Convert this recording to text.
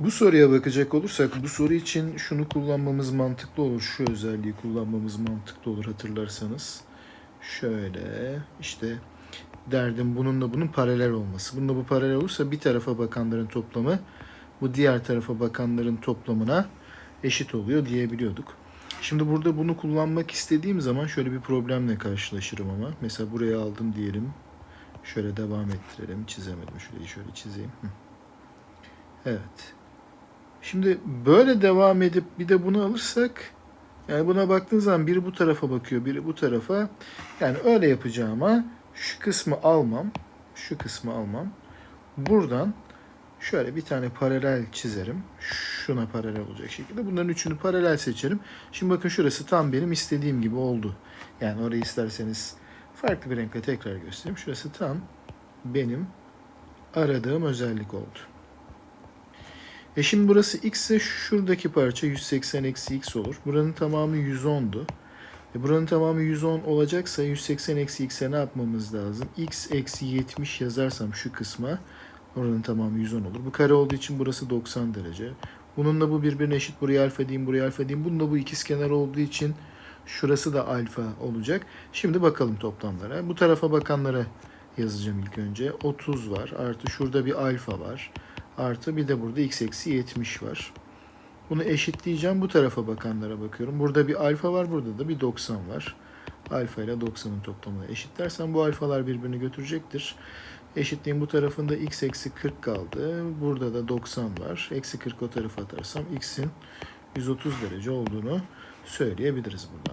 Bu soruya bakacak olursak bu soru için şunu kullanmamız mantıklı olur. Şu özelliği kullanmamız mantıklı olur hatırlarsanız. Şöyle işte derdim bununla bunun paralel olması. Bununla bu paralel olursa bir tarafa bakanların toplamı bu diğer tarafa bakanların toplamına eşit oluyor diyebiliyorduk. Şimdi burada bunu kullanmak istediğim zaman şöyle bir problemle karşılaşırım ama. Mesela buraya aldım diyelim. Şöyle devam ettirelim. Çizemedim. Şurayı şöyle çizeyim. Evet. Şimdi böyle devam edip bir de bunu alırsak yani buna baktığın zaman biri bu tarafa bakıyor, biri bu tarafa. Yani öyle yapacağıma şu kısmı almam, şu kısmı almam. Buradan şöyle bir tane paralel çizerim. Şuna paralel olacak şekilde. Bunların üçünü paralel seçerim. Şimdi bakın şurası tam benim istediğim gibi oldu. Yani orayı isterseniz farklı bir renkle tekrar göstereyim. Şurası tam benim aradığım özellik oldu. E şimdi burası x ise şuradaki parça 180 eksi x olur. Buranın tamamı 110'du. E buranın tamamı 110 olacaksa 180 eksi x'e ne yapmamız lazım? x eksi 70 yazarsam şu kısma oranın tamamı 110 olur. Bu kare olduğu için burası 90 derece. Bununla bu birbirine eşit. Buraya alfa diyeyim, buraya alfa diyeyim. Bununla bu ikizkenar olduğu için şurası da alfa olacak. Şimdi bakalım toplamlara. Bu tarafa bakanlara yazacağım ilk önce. 30 var. Artı şurada bir alfa var. Artı bir de burada x eksi 70 var. Bunu eşitleyeceğim. Bu tarafa bakanlara bakıyorum. Burada bir alfa var. Burada da bir 90 var. Alfa ile 90'ın toplamını eşitlersem bu alfalar birbirini götürecektir. Eşitliğin bu tarafında x eksi 40 kaldı. Burada da 90 var. Eksi 40 o tarafa atarsam x'in 130 derece olduğunu söyleyebiliriz buradan.